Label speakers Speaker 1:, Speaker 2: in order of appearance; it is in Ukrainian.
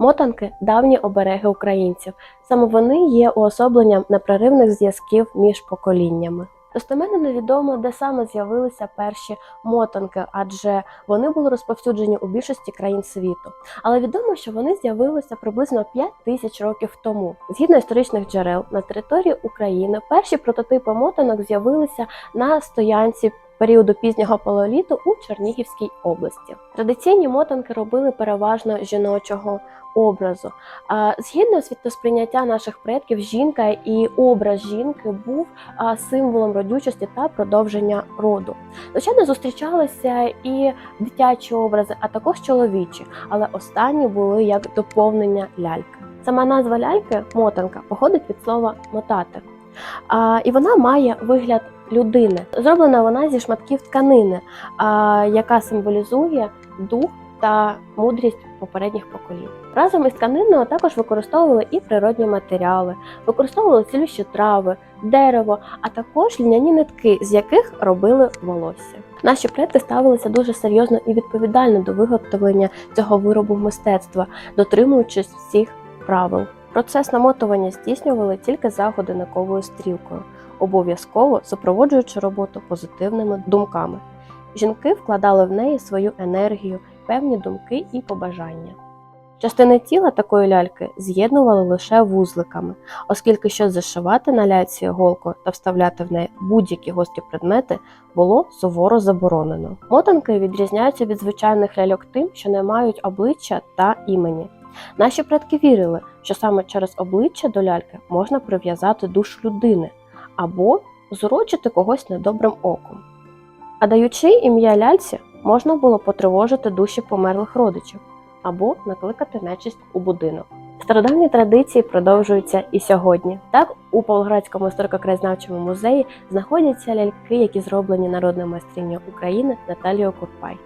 Speaker 1: Мотанки давні обереги українців. Саме вони є уособленням непреривних зв'язків між поколіннями. Достеменно невідомо, де саме з'явилися перші мотанки, адже вони були розповсюджені у більшості країн світу. Але відомо, що вони з'явилися приблизно 5 тисяч років тому. Згідно історичних джерел, на території України перші прототипи мотанок з'явилися на стоянці періоду пізнього палеоліту у Чернігівській області. Традиційні мотанки робили переважно жіночого образу. Згідно світосприйняття наших предків, жінка і образ жінки був символом родючості та продовження роду. Звичайно, зустрічалися і дитячі образи, а також чоловічі, але останні були як доповнення ляльки. Сама назва ляльки мотанка походить від слова мотати. І вона має вигляд людини. Зроблена вона зі шматків тканини, яка символізує дух та мудрість попередніх поколінь. Разом із тканиною також використовували і природні матеріали, використовували цілющі трави, дерево, а також льняні нитки, з яких робили волосся. Наші предки ставилися дуже серйозно і відповідально до виготовлення цього виробу мистецтва, дотримуючись всіх правил. Процес намотування здійснювали тільки за годинниковою стрілкою, обов'язково супроводжуючи роботу позитивними думками. Жінки вкладали в неї свою енергію, певні думки і побажання. Частини тіла такої ляльки з'єднували лише вузликами, оскільки щось зашивати на ляльці голкою та вставляти в неї будь-які гострі предмети було суворо заборонено. Мотанки відрізняються від звичайних ляльок тим, що не мають обличчя та імені. Наші предки вірили, що саме через обличчя до ляльки можна прив'язати душу людини або зурочити когось недобрим оком. А даючи ім'я ляльці, можна було потривожити душі померлих родичів або накликати нечисть у будинок. Стародавні традиції продовжуються і сьогодні. Так, у Павлоградському історико-краєзнавчому музеї знаходяться ляльки, які зроблені народною майстринею України Наталією Курпай.